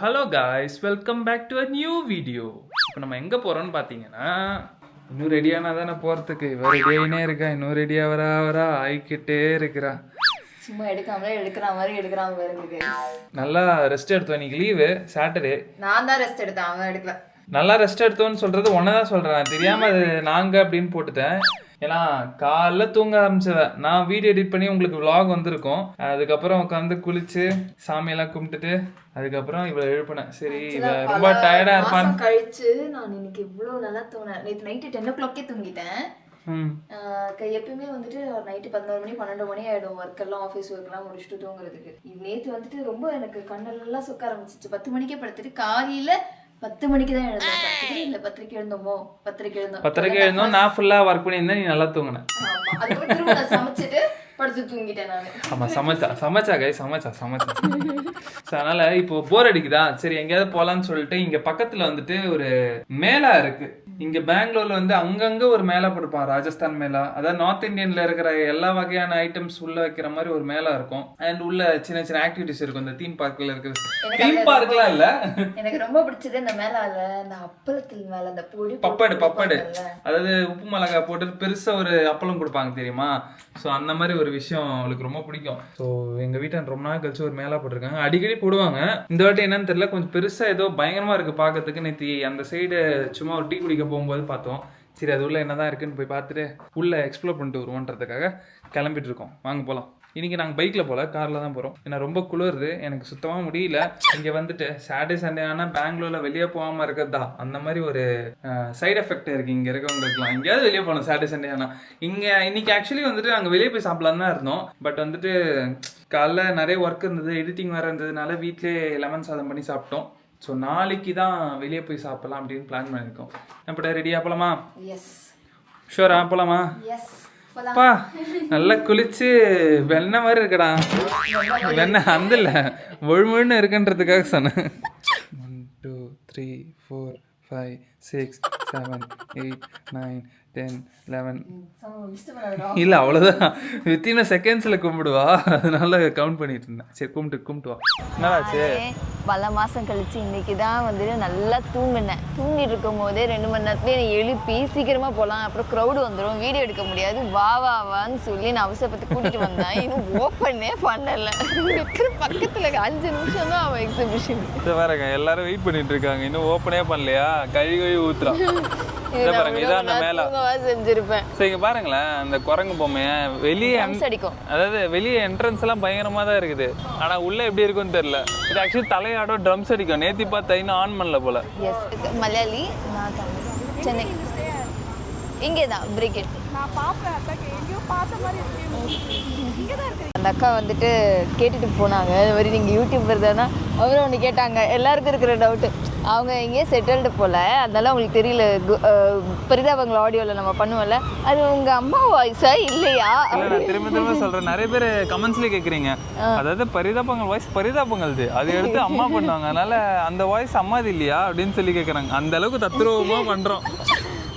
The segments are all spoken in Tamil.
Hello guys welcome back to a new video இப்போ நம்ம எங்கே போகிறோம்னு பார்த்தீங்கன்னா இன்னும் ரெடியானா தானே போகிறதுக்கு இவ ரெடியாகினே இருக்கா இன்னும் ரெடியாக வரா வரா ஆயிக்கிட்டே இருக்கிறா. சும்மா எடுக்காமலே எடுக்கிற மாதிரி எடுக்கிறான் பாருங்க நல்லா ரெஸ்ட் எடுத்தோம் இன்னைக்கு லீவு சாட்டர்டே நான் தான் ரெஸ்ட் எடுத்தேன் அவன் எடுக்கல. நல்லா ரெஸ்ட் எடுத்தோன்னு சொல்கிறது ஒன்றை தான் சொல்கிறேன் தெரியாமல் அது நாங்கள் அப்படின்னு போட்டுட்டேன். ஏன்னா காலைல தூங்க ஆரம்பிச்சவன் நான் வீடியோ எடிட் பண்ணி உங்களுக்கு vlog வந்திருக்கும். அதுக்கப்புறம் உட்காந்து குளிச்சு சாமியெல்லாம் கும்பிட்டுட்டு அதுக்கப்புறம் இவளை எழுப்பினேன் சரி இவ ரொம்ப டயர்டா இருப்பான்னு. மாசம் கழிச்சு நான் இன்னைக்கு இவ்வளவு நல்லா தூங்கினேன். நேற்று நைட்டு டென் ஓ கிளாக்கே தூங்கிட்டேன். எப்பயுமே வந்துட்டு நைட்டு பதினோரு மணி பன்னெண்டு மணி ஆயிடும். ஒர்க் எல்லாம் ஆஃபீஸ் ஒர்க் எல்லாம் முடிச்சுட்டு தூங்குறதுக்கு. நேற்று வந்துட்டு ரொம்ப எனக்கு கண்ணெல்லாம் சொக்க ஆரம்பிச்சிச்சு. பத்து மணிக்கே படுத்துட்டு காலையில பத்து மணிக்கு தான் எழுந்தோம் பத்துக்கு இல்ல பத்திரிக்கை எழுந்தோமோ? பத்திரிக்கை எழுந்தோம். பத்தரைக்கு எழுந்தோம். நான் ஃபுல்லா ஒர்க் பண்ணியிருந்தேன். நீ நல்லா தூங்கின. சமைச்சிட்டு படுத்து தூங்கிட்டேன் நானு. ஆமா சமைச்சா சமைச்சா கை சமைச்சா சமைச்சா. அதனால இப்போ போர் அடிக்குதா? சரி எங்கேயாவது போலான்னு சொல்லிட்டு இங்க பக்கத்துல வந்துட்டு ஒரு மேளா இருக்கு. இங்க பெங்களூர்ல வந்து அங்கங்க ஒரு மேளா போட்டுப்பான் ராஜஸ்தான் மேளா. அதாவது நார்த் இந்தியன்ல இருக்கிற எல்லா வகையான ஐட்டம்ஸ் உள்ள வைக்கிற மாதிரி ஒரு மேளா இருக்கும். அண்ட் உள்ள சின்ன சின்ன ஆக்டிவிட்டிஸ் இருக்கும். இந்த தீம் பார்க்ல இருக்கிற தீம் பார்க்லாம் இல்ல. எனக்கு ரொம்ப பிடிச்சது இந்த மேலால இந்த அப்பளத்தில் மேல அந்த பொடி பப்படு பப்படு. அதாவது உப்பு மிளகாய் போட்டு பெருசா ஒரு அப்பளம் கொடுப்பாங்க தெரியுமா? ஸோ அந்த மாதிரி ஒரு விஷயம் அவளுக்கு ரொம்ப பிடிக்கும். ஸோ எங்க வீட்டை ரொம்ப நாள் கழிச்சு ஒரு மேலா போட்டிருக்காங்க. அடிக்கடி போடுவாங்க. இந்த வாட்டி என்னன்னு தெரியல. கொஞ்சம் பெருசா ஏதோ பயங்கரமா இருக்கு பார்க்கறதுக்கு. நேற்று அந்த சைடு சும்மா ஒரு டீ குடிக்க போகும்போது பார்த்தோம். சரி அது உள்ள என்னதான் இருக்குன்னு போய் பார்த்துட்டு உள்ள எக்ஸ்ப்ளோர் பண்ணிட்டு வருவோன்றதுக்காக கிளம்பிட்டு இருக்கோம். வாங்க போகலாம் இன்னைக்கு நாங்கள் பைக்கில் போல காரில் தான் போகிறோம் ஏன்னா ரொம்ப குளிருது எனக்கு சுத்தமாக முடியல. இங்கே வந்துட்டு சாட்டர்டே சண்டே ஆனால் பெங்களூரில் வெளியே போகாமல் இருக்கிறதா? அந்த மாதிரி ஒரு சைடு எஃபெக்ட் இருக்குது இங்கே இருக்கவங்களுக்குலாம். எங்கேயாவது வெளியே போகணும் சாட்டர்டே சண்டே ஆனால் இங்கே இன்னைக்கு ஆக்சுவலி வந்துட்டு நாங்கள் வெளியே போய் சாப்பிடலாம் தான் இருந்தோம். பட் வந்துட்டு காலைல நிறைய ஒர்க் இருந்தது எடிட்டிங் வேறு இருந்ததுனால வீட்டிலே லெமன் சாதம் பண்ணி சாப்பிட்டோம். ஸோ நாளைக்கு தான் வெளியே போய் சாப்பிடலாம் அப்படின்னு பிளான் பண்ணியிருக்கோம். அப்படி ரெடியாக போகலாமா ஷூரா போகலாமா எஸ் அப்பா நல்லா குளிச்சு வெண்ணெய் மாதிரி இருக்கடா. வெண்ணெய் அந்த இல்லை முழுமுழுன்னு இருக்குன்றதுக்காக சொன்னேன். One two three four five six seven eight nine ten eleven இல்லை அவ்வளோதான் வித்தின் செகண்ட்ஸில் கும்பிடுவா. அதனால கவுண்ட் பண்ணிட்டு இருந்தேன். சரி கும்பிட்டு கும்பிட்டு வா. என்னடாச்சு பல மாசம் கழிச்சு இன்னைக்கு தான் வந்துட்டு நல்லா தூங்கினேன். தூங்கிட்டு இருக்கும் போதே ரெண்டு மணி நேரத்துல என்னை எழுப்பி சீக்கிரமா போலாம். அப்புறம் க்ரௌடு வந்துடும் வீடியோ எடுக்க முடியாது. வா வா வான்னு சொல்லி நான் அவசரப்பட்டு கூட்டிட்டு வந்தேன். இன்னும் ஓப்பனே பண்ணல. இருக்கிற பக்கத்துல அஞ்சு நிமிஷம் தான் அவன் எக்ஸிபிஷன் இதை பாருங்க எல்லாரும் வெயிட் பண்ணிட்டு இருக்காங்க. இன்னும் ஓப்பனே பண்ணலையா? கழுவி கழுவி ஊத்துறான். இதை பாருங்க இதான் அந்த மேலே செஞ்சிருப்பேன். சரி இங்க பாருங்களேன் அந்த குரங்கு பொம்மைய வெளியே அடிக்கும். அதாவது வெளியே என்ட்ரன்ஸ் எல்லாம் பயங்கரமா தான் இருக்குது. ஆனா உள்ள எப்படி இருக்கும்னு தெரியல. இது ஆக்சுவலி தலையாடும் ட்ரம்ஸ் அடிக்கும். நேத்தி பார்த்தா இன்னும் ஆன் பண்ணல போல. எஸ் மலையாளி நான் தமிழ். சென்னை. இங்கே தான் நான் பார்ப்பேன் எங்கேயோ பார்த்த மாதிரி அந்த அக்கா வந்துட்டு கேட்டுட்டு போனாங்க. இது மாதிரி நீங்கள் யூடியூபர் தானே? அவரும் ஒன்று கேட்டாங்க. எல்லாருக்கும் இருக்கிற டவுட்டு அவங்க எங்கேயோ செட்டில்டு போல. அதனால அவங்களுக்கு தெரியல. பரிதாபங்கள் ஆடியோவில் நம்ம பண்ணுவோம்ல. அது உங்கள் அம்மா வாய்ஸா இல்லையா? திரும்ப திரும்ப சொல்றேன். நிறைய பேர் கமெண்ட்ஸ்ல கேக்குறீங்க. அதாவது பரிதாபங்கள் வாய்ஸ் பரிதாபங்கள் அது எடுத்து அம்மா பண்ணுவாங்க. அதனால அந்த வாய்ஸ் அம்மாது இல்லையா? அப்படின்னு சொல்லி கேக்குறாங்க. அந்த அளவுக்கு தத்ரூபமா பண்றோம்.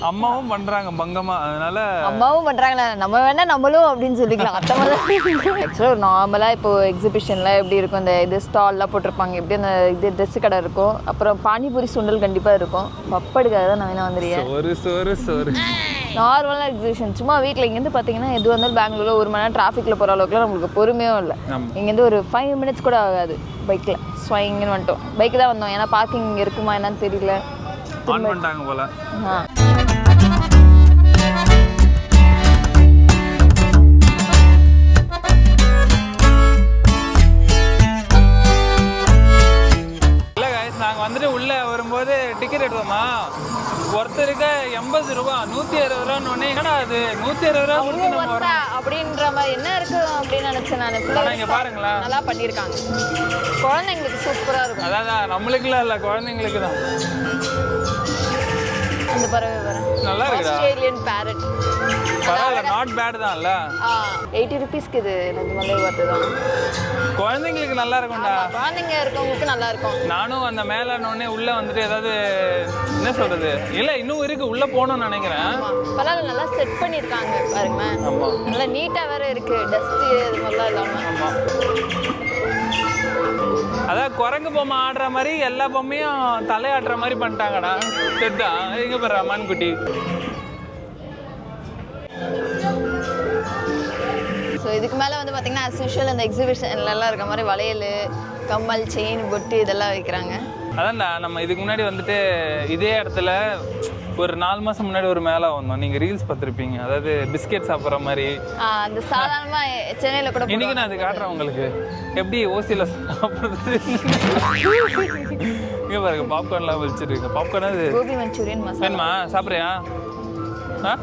அம்மாவும் பண்றாங்க பங்கமா அதனால அம்மாவும் பண்ணுறாங்களா நம்ம வேணா நம்மளும் அப்படின்னு சொல்லிக்கலாம். அந்த மாதிரி ஆக்சுவலாக நார்மலாக இப்போ எக்ஸிபிஷனில் எப்படி இருக்கும் இந்த இது ஸ்டால்லாம் போட்டிருப்பாங்க எப்படி அந்த இது ட்ரெஸ்ஸு கடை இருக்கும் அப்புறம் பானிபூரி சுண்டல் கண்டிப்பாக இருக்கும். பப்படுக்காக தான் நான் வேணா வந்துடுறேன் சோறு சோறு சோறு. நார்மலான எக்ஸிபிஷன் சும்மா வீட்டில் இங்கேருந்து பார்த்தீங்கன்னா எது வந்தாலும் பெங்களூரில் ஒரு மணி நேரம் டிராஃபிக்கில் போகிற அளவுக்குலாம் நம்மளுக்கு பொறுமையும் இல்லை. இங்கேருந்து ஒரு ஃபைவ் மினிட்ஸ் கூட ஆகாது பைக்கில் ஸ்வைங்கன்னு வந்துட்டோம். பைக் தான் வந்தோம். ஏன்னா பார்க்கிங் இங்கே இருக்குமா என்னன்னு தெரியல. ஆன் பண்ணிட்டாங்க போல. ஆ. டிக்கெட் எடுத்தோமா? ஒருத்தருக்கு எண்பது ரூபா நூத்தி அறுபது ரூபான்னு என்னடா அது நூத்தி அறுபது ரூபா கொடுத்து நம்ம வரோம். ஒர்த்தா அப்படின்ற மாதிரி என்ன இருக்கு அப்படின்னு நினைச்சேன் நான் இங்க பாருங்களேன். நல்லா பண்ணியிருக்காங்க. குழந்தைங்களுக்கு சூப்பராக இருக்கும். அதான் நம்மளுக்குலாம் இல்ல குழந்தைங்களுக்கு தான் அந்த பறவை நல்லா இருக்குடா ஆஸ்திரேலியன் பேரட் பரவாயில்ல நாட் பேட் தான்ல எயிட்டி ருபீஸ்க்கு இது எனக்கு வந்து பார்த்து தான் குழந்தைங்களுக்கு நல்லா இருக்கும்டா குழந்தைங்க இருக்கவங்களுக்கு நல்லா இருக்கும் நானும் அந்த மேலானோடனே உள்ள வந்துட்டு ஏதாவது என்ன சொல்றது? இல்ல இன்னும் இருக்கு உள்ள போகணும்னு நினைக்கிறேன். பரவாயில்ல நல்லா செட் பண்ணியிருக்காங்க பாருங்களேன். ஆமா. நல்லா நீட்டாக வேற இருக்கு டஸ்ட் இது மாதிரிலாம் இல்லாமல் ஆமா. அதான் குரங்கு பொம்மை ஆடுற மாதிரி எல்லா பொம்மையும் தலையாட்டுற மாதிரி பண்ணிட்டாங்கடா. செட்டா எங்க பாரு அம்மான் குட்டி ஸோ இதுக்கு மேலே வந்து பார்த்தீங்கன்னா as usual அந்த எக்ஸிபிஷன்லலாம் இருக்க மாதிரி வளையல் கம்மல் செயின் பொட்டு இதெல்லாம் வைக்கிறாங்க. அதான்டா நம்ம இதுக்கு முன்னாடி வந்துட்டு இதே இடத்துல ஒரு நாலு மாசம் முன்னாடி ஒரு மேலே வந்தோம். நீங்க ரீல்ஸ் பார்த்துருப்பீங்க. அதாவது பிஸ்கெட் சாப்பிட்ற மாதிரி. அந்த சாதாரணமாக சென்னையில் கூட இன்னைக்கு நான் அது காட்டுறேன் உங்களுக்கு. எப்படி ஓசியில் சாப்பிட்றது? இங்க பாருங்க பாப்கார்ன்லாம் வச்சுருக்கு. பாப்கார்ன் அது? கோபி மஞ்சூரியன் மசாலா. வேணுமா? சாப்பிட்றியா? ஆ?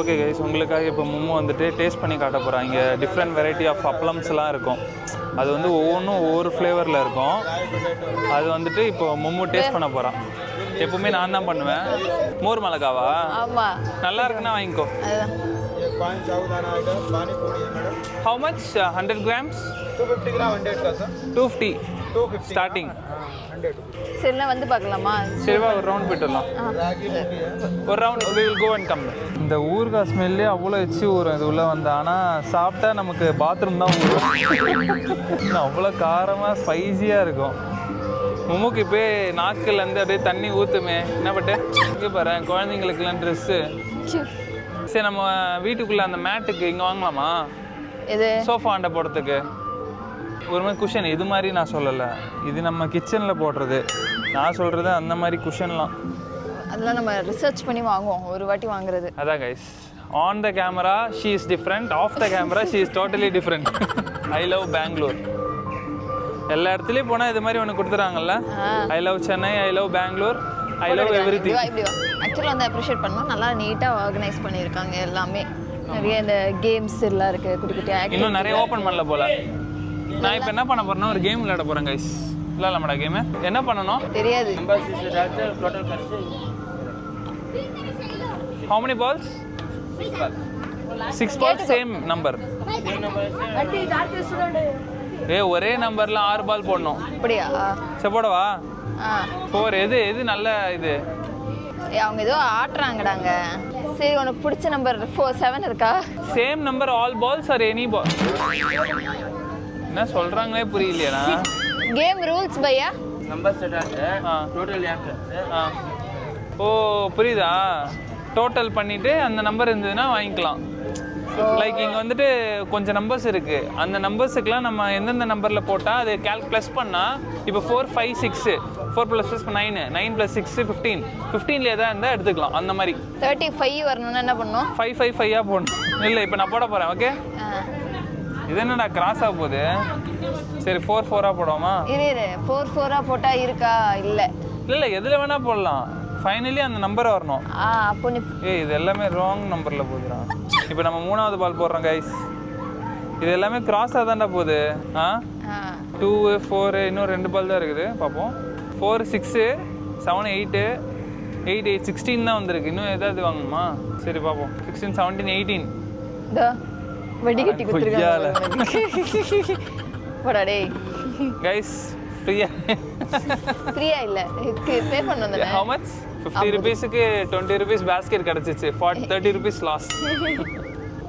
ஓகே கைஸ் உங்களுக்காக இப்போ மும்மு வந்துட்டு டேஸ்ட் பண்ணி காட்ட போகிறேன் இங்கே டிஃப்ரெண்ட் வெரைட்டி ஆஃப் அப்பளம்ஸ்லாம் இருக்கும். அது வந்து ஒவ்வொன்றும் ஒவ்வொரு ஃப்ளேவரில் இருக்கும். அது வந்துட்டு இப்போ மும்மு டேஸ்ட் பண்ண போகிறான் எப்பவுமே நான் தான் பண்ணுவேன். மோர் மிளகாவா? ஆமா. நல்லா இருக்குன்னா வாங்கிக்கோ. How much hundred grams two fifty starting சரிண்ணா வந்து பார்க்கலாமா? சரிவா ஒரு ரவுண்ட் போயிட்டு ஒரு round we will go and come இந்த ஊறுகாய் ஸ்மெல்லே அவ்வளோ எச்சு ஊறும் இது உள்ளே வந்தால் ஆனால் சாப்பிட்டா நமக்கு பாத்ரூம் தான் ஊறும். அவ்வளோ காரமாக ஸ்பைஸியாக இருக்கும். முமுக்கு இப்போ நாக்குலேருந்து அப்படியே தண்ணி ஊற்றுமே என்ன பட்டு? இங்கே பாரு குழந்தைங்களுக்குலாம் ட்ரெஸ்ஸு. சரி நம்ம வீட்டுக்குள்ளே அந்த மேட்டுக்கு இங்கே வாங்கலாமா? இது சோஃபா அண்டை போடுறதுக்கு. ஒரு மாதிரி குஷன் இது மாதிரி நான் சொல்லலை. இது நம்ம கிச்சனில் போடுறது. நான் சொல்கிறது அந்த மாதிரி குஷன்லாம் அதெல்லாம் நம்ம ரிசர்ச் பண்ணி வாங்குவோம் ஒரு வாட்டி வாங்குறது. அதான் guys on the camera she is different off the camera she is totally different I love Bangalore எல்லா இடத்துலையும் போனால் இது மாதிரி ஒன்று கொடுத்துறாங்கல்ல? I love Chennai I love Bangalore I love every வா ஆக்சுவலாக வந்து அப்ரிஷியேட் பண்ணோம் நல்லா நீட்டாக ஆர்கனைஸ் பண்ணியிருக்காங்க எல்லாமே. நிறைய இந்த கேம்ஸ் எல்லாம் இருக்குது குட்டி குட்டி இன்னும் நிறைய ஓப்பன் பண்ணல போல. நான் இப்போ என்ன பண்ண போறேன்னா ஒரு கேம் விளையாட போகிறேன் கைஸ் விளையாடலாமாடா கேமு என்ன பண்ணணும்? தெரியாது. How many balls? Six ball same number ஏ ஒரே நம்பர்ல ஆறு பால் போடணும். அப்படியா? சரி போடவா? ஃபோர் எது எது நல்ல இது? அவங்க ஏதோ ஆட்டுறாங்கடாங்க. சரி உனக்கு பிடிச்ச நம்பர் ஃபோர் செவன் இருக்கா? Same number all balls are any ball என்ன சொல்றாங்களே புரியலையா கேம் ரூல்ஸ் பையா? நம்பர் செட் ஆகுது டோட்டல் ஓ புரியுதா? டோட்டல் பண்ணிட்டு அந்த நம்பர் இருந்ததுன்னா வாங்கிக்கலாம். லைக் இங்கே வந்துட்டு கொஞ்சம் நம்பர்ஸ் இருக்கு. அந்த நம்பர்ஸுக்கெலாம் நம்ம எந்தெந்த நம்பரில் போட்டால் அது கேல்க் ப்ளஸ் பண்ணால் இப்போ four five six four plus plus nine nine plus six fifteen ஃபிஃப்டீனில் எதாவது இருந்தால் எடுத்துக்கலாம். அந்த மாதிரி. தேர்ட்டி ஃபைவ் வரணும்னா என்ன பண்ணணும்? ஃபைவ் ஃபைவ் ஃபைவாக போடணும். இல்லை இப்போ நான் போட போகிறேன் ஓகே. இது என்னடா கிராஸ் ஆக போகுது? சரி ஃபோர் ஃபோராக போடுவோமா? இரு இரு. ஃபோர் ஃபோராக போட்டால் இருக்கா? இல்லை. இல்லை இல்லை எதில் வேணால் போடலாம். ஃபைனலி அந்த நம்பர் வரணும். ஆ அப்போ நீ ஏய் இது எல்லாமே ராங் நம்பரில் போகுதுடா. இப்போ நம்ம மூணாவது பால் போடுறோம் கைஸ் இது எல்லாமே கிராஸாக தான்டா போகுது. ஆ? டூ ஃபோரு இன்னும் ரெண்டு பால் தான் இருக்குது. பார்ப்போம். Four six seven eight eight eight sixteen தான் வந்திருக்கு. இன்னும் ஏதாவது வாங்கணுமா? சரி பார்ப்போம். சிக்ஸ்டீன் செவன்டீன் எயிட்டீன் வெடிகட்டி. கொடுத்துருக்காங்க கைஸ் ஃப்ரீயாக ஃப்ரீயா இல்ல. பே தானே? ஹவு மச் ஃபிஃப்டி ருபீஸுக்கு டுவெண்ட்டி ருபீஸ் பேஸ்கெட் கிடச்சிச்சு. ஃபார்ட்டி தேர்ட்டி ருபீஸ் லாஸ்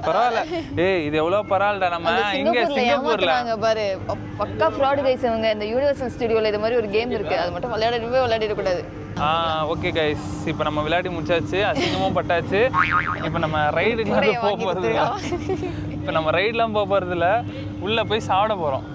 பரவாயில்ல. ஏய் இது எவ்வளோ பரவாயில்லடா நம்ம. இங்க சிங்கப்பூர்ல பாரு. பக்கா ஃப்ராட் கைஸ் இவங்க. இந்த யூனிவர்சல் ஸ்டுடியோல இது மாதிரி ஒரு கேம் இருக்கு. அது மட்டும் விளையாடவே விளையாடிட கூடாது. ஆ ஓகே கைஸ் இப்போ நம்ம விளையாடி முடிச்சாச்சு. அசிங்கமும் பட்டாச்சு. இப்போ நம்ம கூடையை போக போகிறது இப்போ நம்ம ரைட்லாம் போக போகிறது இல்லை உள்ளே போய் சாப்பிட போகிறோம்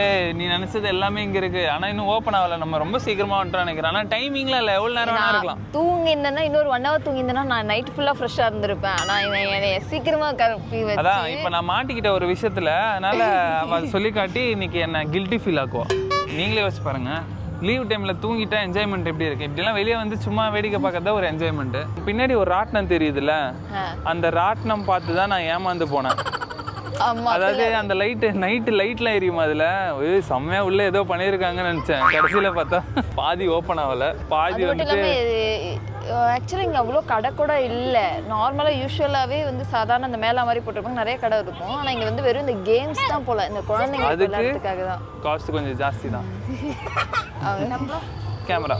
ஏய் நீ நினச்சது எல்லாமே இங்கே இருக்கு. ஆனால் இன்னும் ஓப்பன் ஆகல. நம்ம ரொம்ப சீக்கிரமாக வந்துட்டோம் நினைக்கிறேன். ஆனால் டைமிங்லாம் இல்லை. எவ்வளோ நேரம் வேணா இருக்கலாம். தூங்கி இருந்தேன்னா இன்னொரு ஒன் ஹவர் தூங்கி இருந்தேன்னா நான் நைட் ஃபுல்லா ஃப்ரெஷ்ஷா இருந்திருப்பேன். ஆனா இவன் என்னை சீக்கிரமா வச்சு அதான் இப்போ நான் மாட்டிக்கிட்ட ஒரு விஷயத்துல அதனால அவ அதை சொல்லி காட்டி இன்னைக்கு என்ன கில்ட்டி ஃபீல் ஆக்குவோம் நீங்களே யோசிச்சு பாருங்க. லீவ் டைம்ல தூங்கிட்டா என்ஜாய்மெண்ட் எப்படி இருக்கு? இப்படிலாம் வெளியே வந்து சும்மா வேடிக்கை பார்க்கறதா ஒரு என்ஜாய்மெண்ட் பின்னாடி ஒரு ராட்டினம் தெரியுதுல்ல? அந்த ராட்டினம் பார்த்து தான் நான் ஏமாந்து போனேன். அதாவது அந்த லைட்டு நைட்டு லைட்லாம் எரியுமா அதுல? ஏய் செம்மையா உள்ள ஏதோ பண்ணியிருக்காங்கன்னு நினைச்சேன். கடைசியில பார்த்தா பாதி ஓப்பன் ஆகல. பாதி வந்துட்டு ஆக்சுவலி இங்க அவ்வளோ கடை கூட இல்ல. நார்மலா யூஸ்வலாவே வந்து சாதாரண அந்த மேலா மாதிரி போட்டிருப்பாங்க. நிறைய கடை இருக்கும். ஆனா இங்க வந்து வெறும் இந்த கேம்ஸ் தான் போல. இந்த குழந்தைங்க? விளையாடுறதுக்காக தான். காஸ்ட் கொஞ்சம் ஜாஸ்தி தான். கேமரா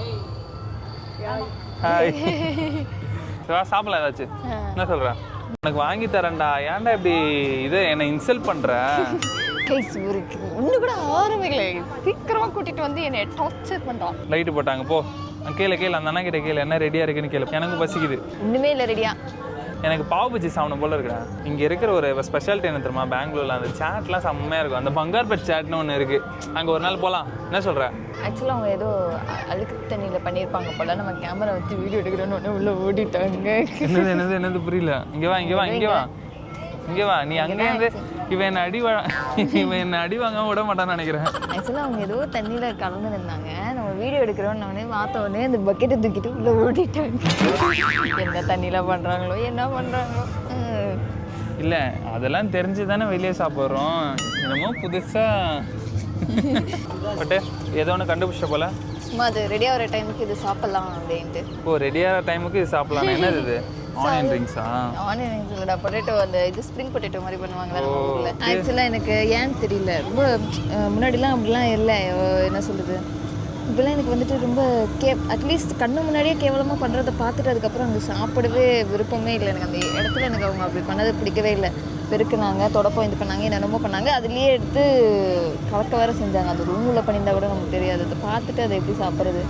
சாப்பிடலாம் ஏதாச்சும். என்ன சொல்ற? உனக்கு வாங்கி தரேன்டா. ஏன்டா இப்படி இது? என்னை இன்சல்ட் கைஸ் ஒரு ஒன்று கூட ஆரம்பிக்கல சீக்கிரமாக கூட்டிகிட்டு வந்து என்னை டார்ச்சர் பண்ணுறான் லைட்டு போட்டாங்க போ. கீழே கீழே அந்த அண்ணா கிட்ட கீழே என்ன ரெடியாக இருக்குன்னு கேளு. எனக்கு பசிக்குது. ஒன்றுமே இல்லை ரெடியா எனக்கு பாவு பஜ்ஜி சாப்பிடணும் போல இருக்கிறேன் இங்கே இருக்கிற ஒரு ஸ்பெஷாலிட்டி என்ன தெரியுமா? பெங்களூரில் அந்த சாட்லாம் செம்மையாக இருக்கும். அந்த பங்கார்பட் சாட்னு ஒன்று இருக்குது அங்கே ஒரு நாள் போகலாம் என்ன சொல்கிற ஆக்சுவலாக அவங்க ஏதோ அழுக்கு தண்ணியில் பண்ணியிருப்பாங்க போல. நம்ம கேமரா வச்சு வீடியோ எடுக்கிறோன்னு உடனே உள்ள ஓடிட்டாங்க. என்னது என்னது என்னது புரியல. இங்கே வா இங்கே வா இங்கே வா. இங்கே வா. நீ அங்கேருந்து இவன் என்ன அடி இவன் என்ன அடி வாங்காம விட மாட்டான்னு நினைக்கிறேன். ஆக்சுவலாக அவங்க ஏதோ தண்ணியில் கலந்து இருந்தாங்க நம்ம வீடியோ எடுக்கிறோன்னு உடனே பார்த்த உடனே அந்த பக்கெட்டை தூக்கிட்டு உள்ள ஓடிட்டாங்க. என்ன தண்ணியில் பண்ணுறாங்களோ என்ன பண்ணுறாங்களோ இல்லை அதெல்லாம் தெரிஞ்சு தானே வெளியே சாப்பிட்றோம். என்னமோ புதுசாக பட்டு ஏதோ ஒன்று கண்டுபிடிச்ச போல. சும்மா அது ரெடியாக வர டைமுக்கு இது சாப்பிட்லாம் அப்படின்ட்டு. ஓ ரெடியான டைமுக்கு இது சாப்பிடலாம். என்னது இது? ஆனியன் ட்ரிங்க்ஸா ஆனியன் இல்லைடா பொட்டேட்டோ அந்த இது ஸ்ப்ரிங் பொட்டேட்டோ மாதிரி பண்ணுவாங்கல்ல நம்ம ஊரில். ஆக்சுவலாக எனக்கு ஏன்னு தெரியல. ரொம்ப முன்னாடிலாம் அப்படிலாம் இல்லை. என்ன சொல்கிறது இப்போலாம் எனக்கு வந்துட்டு ரொம்ப கே அட்லீஸ்ட் கண்ணு முன்னாடியே கேவலமாக பண்ணுறதை பார்த்துட்டு அதுக்கப்புறம் அங்கே சாப்பிடவே விருப்பமே இல்லை. எனக்கு அந்த இடத்துல எனக்கு அவங்க அப்படி பண்ணது பிடிக்கவே இல்லை. பெருக்குனாங்க தொடப்பம் இது பண்ணாங்க என்னென்னமோ பண்ணாங்க. அதுலேயே எடுத்து கலக்க வேற செஞ்சாங்க. அந்த ரூமில் பண்ணியிருந்தா கூட நமக்கு தெரியாது. அதை பார்த்துட்டு அதை எப்படி சாப்பிட்றது?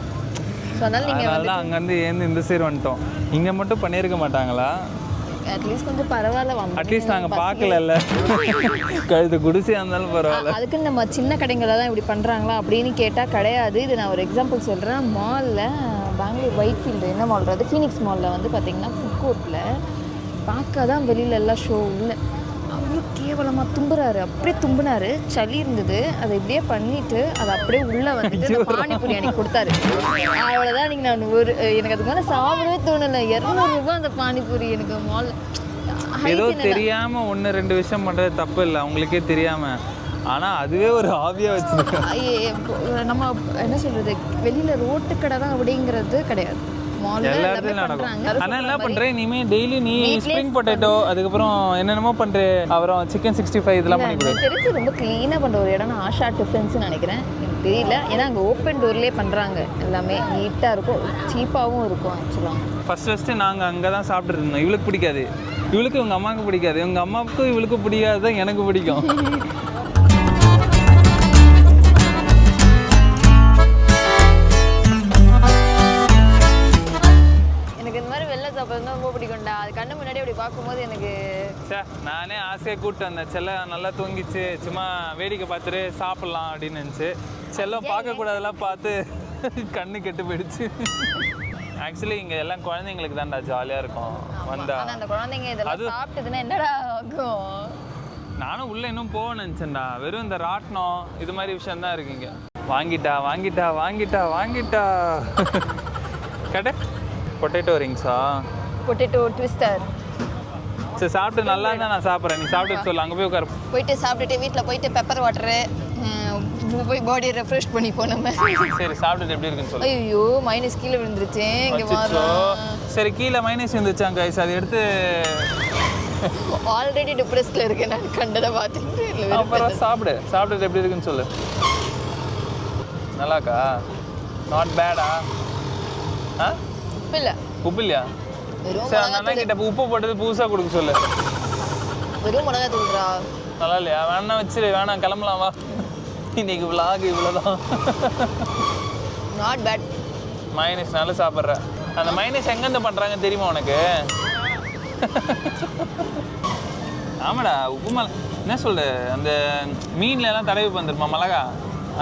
ஸோ அதனால் நீங்கள் அங்கேருந்து ஏந்து இந்த சைடு வந்துட்டோம். இங்கே மட்டும் பண்ணியிருக்க மாட்டாங்களா? அட்லீஸ்ட் கொஞ்சம் பரவாயில்ல அட்லீஸ்ட் நாங்கள் பார்க்கலல்ல. கழுத்து குடிசையாக இருந்தாலும் பரவாயில்ல. அதுக்கு நம்ம சின்ன கடைங்கள தான் இப்படி பண்ணுறாங்களா அப்படின்னு கேட்டால் கிடையாது. இது நான் ஒரு எக்ஸாம்பிள் சொல்கிறேன் மாலில் பெங்களூர் ஒயிட் ஃபீல்டு என்ன மால்றது ஃபீனிக்ஸ் மாலில் வந்து பார்த்தீங்கன்னா ஃபுட் கோர்ட்டில் பார்க்க தான் வெளியில எல்லாம் ஷோ உள்ள. அவ்வளோ கேவலமாக தும்புறாரு. அப்படியே தும்புனாரு. சளி இருந்தது. அதை இப்படியே பண்ணிட்டு அதை அப்படியே உள்ளே வந்துட்டு அந்த பானிபூரி அன்னைக்கு கொடுத்தாரு. அவ்வளோதான் அன்றைக்கி நான் ஒரு எனக்கு அதுக்கு மேலே சாப்பிடவே தோணலை. இரநூறுபா அந்த பானிபூரி எனக்கு மால் ஏதோ தெரியாம ஒன்று ரெண்டு விஷயம் பண்ணுறது தப்பு இல்லை. அவங்களுக்கே தெரியாம. ஆனால் அதுவே ஒரு ஐயே, இப்போ நம்ம என்ன சொல்றது? வெளியில ரோட்டு கடை தான் அப்படிங்கிறது கிடையாது. எல்லா இடத்துலையும் நடக்கும். பண்றாங்க. என்ன பண்ணுறேன் இனிமே டெய்லி நீ ஸ்ப்ரிங் பொட்டேட்டோ அதுக்கப்புறம் என்னென்னமோ பண்ணுற அப்புறம் சிக்கன் சிக்ஸ்டி ஃபைவ் இதெல்லாம் பண்ணி கொடு எனக்கு தெரிஞ்சு ரொம்ப க்ளீனாக பண்ணுற ஒரு இடம்னா ஆஷா டிஃபன்ஸ்னு நினைக்கிறேன். எனக்கு தெரியல. ஏன்னா அங்கே ஓப்பன் டோர்லேயே பண்ணுறாங்க எல்லாமே நீட்டாக இருக்கும். சீப்பாகவும் இருக்கும் ஆக்சுவலாக ஃபர்ஸ்ட் ஃபஸ்ட்டு நாங்கள் அங்கே தான் இருந்தோம். இவளுக்கு பிடிக்காது. இவளுக்கு இவங்க அம்மாவுக்கு பிடிக்காது. இவங்க அம்மாவுக்கும் இவளுக்கு பிடிக்காது தான் எனக்கு பிடிக்கும். ஆசையாக கூப்பிட்டு வந்தேன். செல்ல நல்லா தூங்கிச்சு. சும்மா வேடிக்கை பார்த்துட்டு சாப்பிட்லாம் அப்படின்னு நினச்சி. செல்லம் பார்க்கக்கூடாதெல்லாம் பார்த்து கண்ணு கெட்டு போயிடுச்சு. ஆக்சுவலி இங்கே எல்லாம் குழந்தைங்களுக்கு தான்டா ஜாலியாக இருக்கும். வந்தா. அந்த குழந்தைங்க இதெல்லாம் சாப்பிட்டதுன்னா என்னடா ஆகும்? நானும் உள்ளே இன்னும் போக நினச்சேன்டா. வெறும் இந்த ராட்டினம் இது மாதிரி விஷயம் தான் இருக்குங்க வாங்கிட்டா வாங்கிட்டா வாங்கிட்டா வாங்கிட்டா. கட்ட. பொட்டேட்டோ ரிங்ஸா பொட்டேட்டோ ட்விஸ்டர் சரி சாப்பிட்டு நல்லா இருந்தால் நான் சாப்பிட்றேன். நீ சாப்பிட்டு சொல்லு அங்கே போய் உட்காரு. போயிட்டு சாப்பிட்டுட்டு வீட்டில் போயிட்டு பெப்பர் வாட்டரு போய் பாடி ரெஃப்ரெஷ் பண்ணிப்போம் நம்ம. சரி சாப்பிட்டுட்டு எப்படி இருக்குன்னு சொல்லு. ஐயோ மைனஸ் கீழே விழுந்துருச்சு இங்கே. சரி கீழே மைனஸ் இருந்துச்சாங்க கைஸ் அதை எடுத்து ஆல்ரெடி டிப்ரெஸ்டில் இருக்கேன் நான் கண்டதை பார்த்துட்டு அப்புறம் சாப்பிடு. சாப்பிட்டுட்டு எப்படி இருக்குன்னு சொல்லு. நல்லாக்கா? நாட் பேடா ஆ? உப்பு இல்லை. உப்பு இல்லையா? சரி அந்த அண்ணன் கிட்ட உப்பு போட்டது புதுசாக கொடுக்க சொல்லு. வெறும் மிளகா தூள்றா நல்லா இல்லையா வேணா வச்சிரு வேணாம் கிளம்பலாம் வா. இன்னைக்கு vlog இவ்வளோதான் நாட் பேட் நல்லா சாப்பிட்ற. அந்த மைனஸ் எங்கேருந்து பண்ணுறாங்க தெரியுமா உனக்கு? ஆமாடா உப்பு மிளகா என்ன சொல்லு அந்த மீன்ல எல்லாம் தடவி வந்துருமா மிளகா?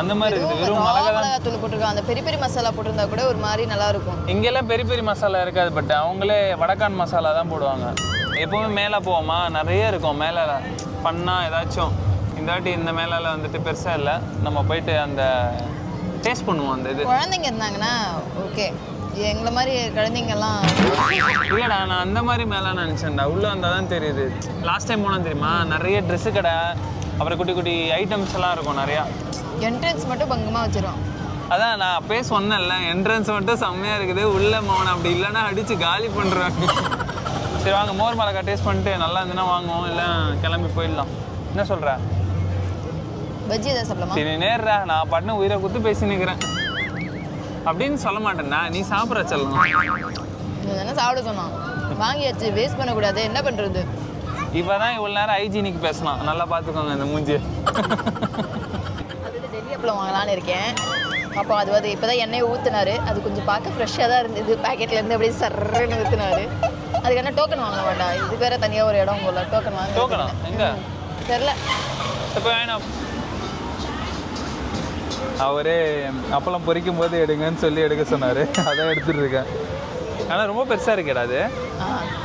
அந்த மாதிரி இருக்குது. வெறும் மிளகா தூள் போட்டிருக்கான் அந்த பெரிய பெரிய மசாலா போட்டிருந்தா கூட ஒரு மாதிரி நல்லா இருக்கும். இங்கெல்லாம் பெரிய பெரிய மசாலா இருக்காது பட் அவங்களே வடக்கான் மசாலா தான் போடுவாங்க. எப்போவுமே மேலே போவோமா? நிறைய இருக்கும் மேலே பண்ணால் ஏதாச்சும். இந்த வாட்டி இந்த மேலால வந்துட்டு பெருசாக இல்லை. நம்ம போயிட்டு அந்த டேஸ்ட் பண்ணுவோம் அந்த இது. குழந்தைங்க இருந்தாங்கன்னா ஓகே எங்களை மாதிரி குழந்தைங்கெல்லாம் இல்லைடா நான் அந்த மாதிரி மேலே நினச்சேன்டா. உள்ளே வந்தால் தான் தெரியுது. லாஸ்ட் டைம் போனோம் தெரியுமா? நிறைய ட்ரெஸ்ஸு கடை. அப்புறம் குட்டி குட்டி ஐட்டம்ஸ் எல்லாம் இருக்கும் நிறையா. என்ட்ரன்ஸ் மட்டும் பங்கமாக வச்சிரும் அதான் நான் அப்பயே சொன்னேன்ல என்ட்ரன்ஸ் மட்டும் செம்மையாக இருக்குது உள்ள மௌனம் அப்படி இல்லைன்னா அடித்து காலி பண்ணுறாங்க சரி வாங்க மோர் மிளகா டேஸ்ட் பண்ணிட்டு நல்லா இருந்துன்னா வாங்குவோம் இல்லை கிளம்பி போயிடலாம். என்ன சொல்கிற பஜ்ஜி எதாவது சாப்பிடலாமா? சரி நேர்றா நான் பண்ண உயிரை குத்து பேசி நிற்கிறேன் அப்படின்னு சொல்ல மாட்டேன்டா நீ சாப்பிட்ற சொல்லணும் சாப்பிட சொன்னான். வாங்கியாச்சு வேஸ்ட் பண்ணக்கூடாது. என்ன பண்ணுறது இப்போ தான் இவ்வளோ நேரம் ஹைஜீனிக் பேசலாம் நல்லா பார்த்துக்கோங்க இந்த மூஞ்சி டெல்லி அப்பளம் வாங்கலாம்னு இருக்கேன். அப்போ அது வந்து இப்போ தான் எண்ணெயை ஊற்றினாரு அது கொஞ்சம் பார்க்க ஃப்ரெஷ்ஷாக தான் இருந்தது. பாக்கெட்லேருந்து அப்படியே சர்றன்னு ஊற்றினாரு அதுக்கான டோக்கன் வாங்க வேண்டாம் இது வேற தனியாக ஒரு இடம் போல. டோக்கன் வாங்க டோக்கனா எங்க? தெரில இப்போ வேணாம்? அவரே அப்பளம் பொரிக்கும் போது எடுங்கன்னு சொல்லி எடுக்க சொன்னார். அதான் எடுத்துட்டு இருக்கேன். ஆனால் ரொம்ப பெருசாக இருக்கேடா அது.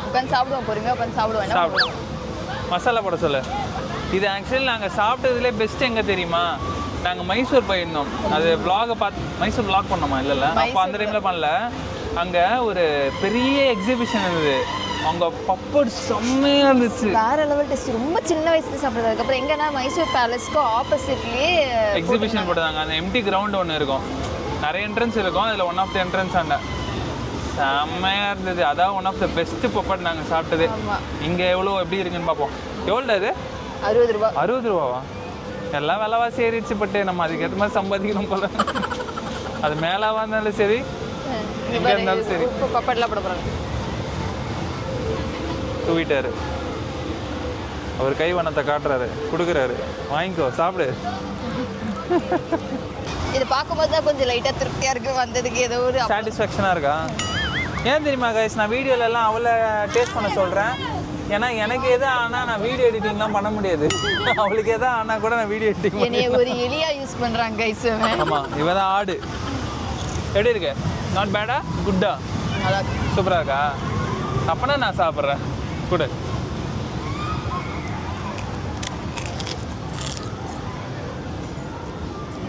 உட்காந்து சாப்பிடுவோம். பொறுமையாக உட்காந்து சாப்பிடுவோம். என்ன சாப்பிடுவோம் மசாலா போட சொல்லு. இது ஆக்சுவலி நாங்கள் சாப்பிட்டதுலே பெஸ்ட் எங்கே தெரியுமா? நாங்கள் மைசூர் போயிருந்தோம். அது vlog-அ பார்த்து மைசூர் vlog பண்ணோமா? இல்லைல்ல அப்போ அந்த டைமில் பண்ணல. அங்கே ஒரு பெரிய எக்ஸிபிஷன் இருந்தது. அவங்க பப்பட் செம்மையாக இருந்துச்சு. வேற லெவல் டேஸ்ட் ரொம்ப சின்ன வயசுல சாப்பிடுறது அதுக்கப்புறம் எங்கன்னா மைசூர் பேலஸ்க்கு ஆப்போசிட்லயே எக்ஸிபிஷன் போட்டுருந்தாங்க. அந்த எம்டி கிரவுண்ட் ஒன்று இருக்கும். நிறைய என்ட்ரன்ஸ் இருக்கும். அதில் ஒன் ஆஃப் த என்ட்ரன்ஸ் அண்ட செம்மையாக இருந்தது. அதான் one of the best papad நாங்கள் சாப்பிட்டது. இங்கே எவ்வளோ எப்படி இருக்குன்னு பார்ப்போம். எவ்வளோ இது? அறுபது ரூபாய் அறுபது ரூபாவா? எல்லாம் விலைவாசி ஏறிடுச்சு பட்டு. நம்ம அதுக்கேற்ற மாதிரி சம்பாதிக்கணும் போல. அது மேலாவா இருந்தாலும் சரி எங்க இருந்தாலும் சரி. பப்பட்லாம் போட போகிறாங்க தூவிட்டாரு. அவர் கை வண்ணத்தை காட்டுறாரு. கொடுக்குறாரு. வாங்கிக்கோ சாப்பிடு. இது பார்க்கும்போது தான் கொஞ்சம் லைட்டாக திருப்தியாக இருக்கு. வந்ததுக்கு ஏதோ ஒரு சாட்டிஸ்ஃபேக்ஷனாக இருக்கா? ஏன் தெரியுமா கைஸ் நான் வீடியோல எல்லாம் அவளை டேஸ்ட் பண்ண சொல்கிறேன் ஏன்னா எனக்கு எது ஆனால் நான் வீடியோ எடிட்டிங்லாம் பண்ண முடியாது. அவளுக்கு எதா ஆனால் கூட நான் வீடியோ எடிட்டிங் என்னைய ஒரு எலியா யூஸ் பண்றாங்க கைஸ் ஆமாம் இவ தான் ஆடு. எப்படி இருக்கு? நாட் பேடா குட்டா நல்லா சூப்பராக இருக்கா? அப்பனா நான் சாப்பிட்றேன். கொடு.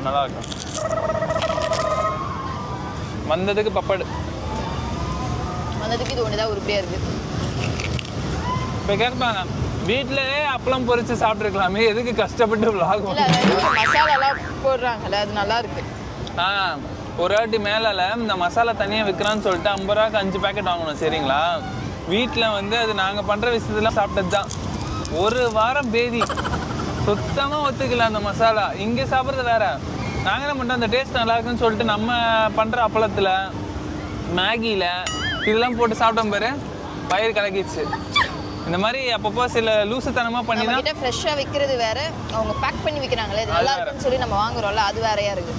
நல்லா இருக்கும். வந்ததுக்கு பப்படு. வந்ததுக்கு இது ஒன்று தான் உருப்படியாக இருக்கு. இப்போ கேட்பாங்க வீட்டிலே அப்பளம் பொரிச்சு சாப்பிட்ருக்கலாமே எதுக்கு கஷ்டப்பட்டு அதாவது மசாலாலாம் போடுறாங்கல்ல அது நல்லா இருக்கு. ஆ ஒரு வாட்டி மேலால இந்த மசாலா தனியாக விற்கிறான்னு சொல்லிட்டு ஐம்பது ரூபாய்க்கு அஞ்சு பேக்கெட் வாங்கணும் சரிங்களா? வீட்டில் வந்து அது நாங்கள் பண்ணுற விஷயத்துல சாப்பிட்டது தான் ஒரு வாரம் பேதி. சுத்தமாக ஒத்துக்கல அந்த மசாலா. இங்கே சாப்பிட்றது வேற. நாங்கள் என்ன பண்ணுறோம் அந்த டேஸ்ட் நல்லா இருக்குன்னு சொல்லிட்டு நம்ம பண்ணுற அப்பளத்தில் மேகியில் இதெல்லாம் போட்டு சாப்பிட்டோம் பாரு. வயிறு கலக்கிடுச்சு. இந்த மாதிரி அப்பப்போ சில லூசுத்தனமாக பண்ணி தான் ஃப்ரெஷ்ஷாக விற்கிறது வேற. அவங்க பேக் பண்ணி விற்கிறாங்களே இது நல்லா இருக்குன்னு சொல்லி நம்ம வாங்குறோம்ல அது வேறையா இருக்கு.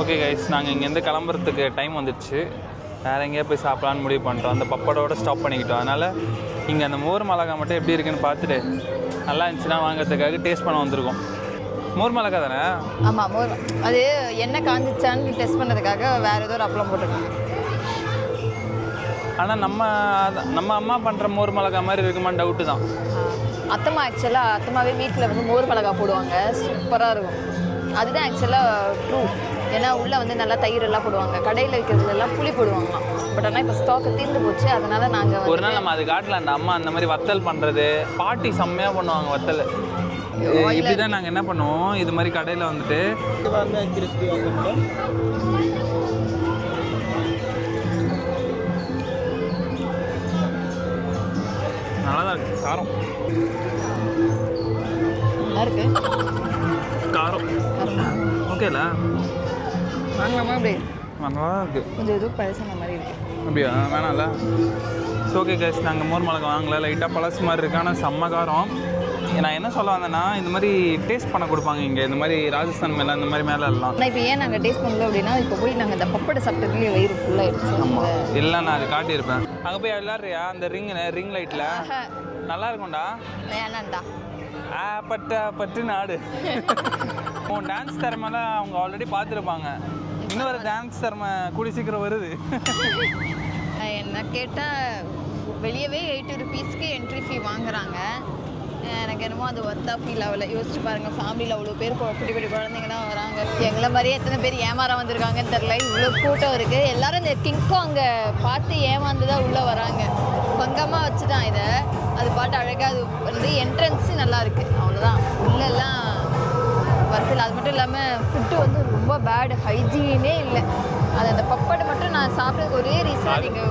ஓகே கைஸ் நாங்கள் இங்கேருந்து கிளம்புறதுக்கு டைம் வந்துடுச்சு. வேறு எங்கேயா போய் சாப்பிடலான்னு முடிவு பண்ணிட்டோம். அந்த பப்படோட ஸ்டாப் பண்ணிக்கிட்டோம். அதனால் இங்கே அந்த மோர் மிளகா மட்டும் எப்படி இருக்குன்னு பார்த்துட்டு நல்லா இருந்துச்சுன்னா வாங்குறதுக்காக டேஸ்ட் பண்ண வந்திருக்கோம். மோர் மிளகா தானே? ஆமா மோர். அது என்ன காஞ்சிச்சான்னு டெஸ்ட் பண்ணதுக்காக வேற ஏதோ ஒரு அப்பளம் போட்டிருக்காங்க ஆனால் நம்ம நம்ம அம்மா பண்ணுற மோர் மிளகா மாதிரி இருக்குமான்னு டவுட்டு தான். அத்தம்மா ஆக்சுவலாக அத்தம்மாவே வீட்டில் வந்து மோர் மிளகா போடுவாங்க. சூப்பராக இருக்கும். அதுதான் ஆக்சுவலாக ட்ரூ ஏன்னா உள்ளே வந்து நல்லா தயிர் எல்லாம் போடுவாங்க. கடையில் விற்கிறதுல எல்லாம் புளி போடுவாங்களாம். பட் ஆனால் இப்போ ஸ்டாக்கு தீர்ந்து போச்சு. அதனால நாங்கள் ஒரு நாள் நம்ம அது காட்டல. அந்த அம்மா அந்த மாதிரி வத்தல் பண்ணுறது பாட்டி செம்மையாக பண்ணுவாங்க வத்தல். இப்படி தான் நாங்கள் என்ன பண்ணுவோம்? இது மாதிரி கடையில் வந்துட்டு நல்லா தான் இருக்கு. காரம். நல்லா இருக்கு காரம்? ஓகேல வாங்கலாமா அப்படி? நல்லா தான் இருக்குது கொஞ்சம் இது பழசான மாதிரி இருக்கு. அப்படியா? வேணாம்ல. ஓகே கேஸ் நாங்கள் மோர் மிளகா வாங்கல. லைட்டாக பழசு மாதிரி இருக்கு. ஆனால் செம்ம காரம். நான் என்ன சொல்ல வந்தேன்னா இந்த மாதிரி டேஸ்ட் பண்ண கொடுப்பாங்க இங்கே. இந்த மாதிரி ராஜஸ்தான் மேலே இந்த மாதிரி மேலே எல்லாம் இப்போ ஏன் நாங்கள் டேஸ்ட் பண்ணல அப்படின்னா இப்போ போய் நாங்கள் இந்த பப்படை சாப்பிட்டதுலேயே வயிறு ஃபுல்லாகிடுச்சு ஆமாம் இல்லை நான் அது காட்டியிருப்பேன். அங்கே போய் விளாட்றியா அந்த ரிங் ரிங் லைட்டில் நல்லா இருக்கும்டா. வேணாண்டா ஆ பட்ட பட்டு நாடு. உன் டான்ஸ் திறமைலாம் அவங்க ஆல்ரெடி பார்த்துருப்பாங்க. இன்னொரு டான்ஸ் திறமை கூடி சீக்கிரம் வருது. என்ன கேட்டால் வெளியவே எயிட்டி ருபீஸ்க்கு என்ட்ரி ஃபீ வாங்குறாங்க. எனக்கு என்னமோ அது ஒர்த்தாக ஃபீல் ஆகல. யோசிச்சு பாருங்க ஃபேமிலியில் அவ்வளோ பேர் குட்டி குட்டி குழந்தைங்க தான் வராங்க. எங்களை மாதிரியே எத்தனை பேர் ஏமாற வந்திருக்காங்கன்னு தெரில இவ்வளோ கூட்டம் இருக்குது எல்லாரும் இந்த கிங்கும் அங்கே பார்த்து ஏமாந்து தான் உள்ளே வராங்க. பங்கமாக வச்சுட்டான் இதை. அது பாட்டு அழகாக அது வந்து என்ட்ரன்ஸு நல்லா இருக்குது அவ்வளோதான் உள்ளெல்லாம் வரதில்லை அது மட்டும் இல்லாமல் ஃபுட்டு வந்து ரொம்ப பேட் ஹைஜீனே இல்லை. அது அந்த பப்படை மட்டும் நான் சாப்பிட்றதுக்கு ஒரே ரீசன் நீங்கள்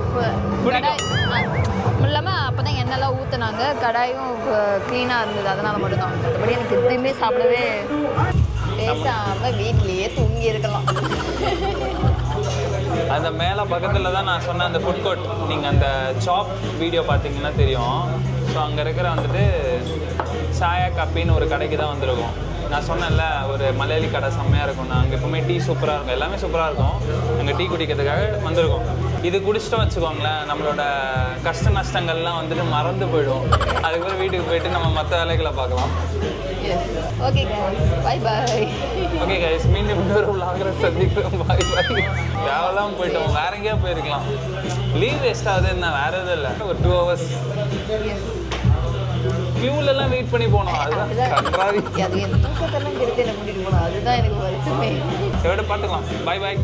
கடாய் இல்லாமல் அப்போ தான் எண்ணெய்லாம் ஊற்றுனாங்க கடாயும் க்ளீனாக இருந்தது. அதனால் மட்டும்தான். மற்றபடி எனக்கு எதுவுமே சாப்பிடவே பேசாமல் வீட்லேயே தூங்கி இருக்கலாம். அந்த மேலே பக்கத்தில் தான் நான் சொன்ன அந்த ஃபுட் கோர்ட் நீங்கள் அந்த சாப் வீடியோ பார்த்தீங்கன்னா தெரியும். ஸோ அங்கே இருக்கிற வந்துட்டு சாயா கப்பின்னு ஒரு கடைக்கு தான் வந்திருக்கோம். நான் சொன்னேன்ல ஒரு மலையாளி கடை செம்மையாக இருக்கும். நான் அங்கே எப்பவுமே டீ சூப்பராக இருக்கும். எல்லாமே சூப்பராக இருக்கும். அங்கே டீ குடிக்கிறதுக்காக வந்திருக்கோம். இது குடிச்சிட்டோம் வச்சுக்கோங்களேன். நம்மளோட கஷ்ட நஷ்டங்கள்லாம் வந்துட்டு மறந்து போயிடும். அதுக்கப்புறம் வீட்டுக்கு போயிட்டு நம்ம மற்ற வேலைகளை பார்க்கலாம். Okay bye bye okay guys மீண்டும் இன்னொரு விளாகிற சந்திக்கிறோம் பாய் பாய் தேவையில்லாம போயிட்டோம். வேற எங்கேயா போயிருக்கலாம். லீவ் வேஸ்ட் ஆகுது என்ன? வேற எதுவும் இல்லை. ஒரு டூ ஹவர்ஸ் எல்லாம் வெயிட் பண்ணி போனோம். அதுதான் கன்றாவி. அது என் தூக்கத்தெல்லாம் கெடுத்து என்ன கூட்டிட்டு போனோம். அதுதான் எனக்கு வருத்தமே. எவ்வளோ பார்த்துக்கலாம் பாய் பாய்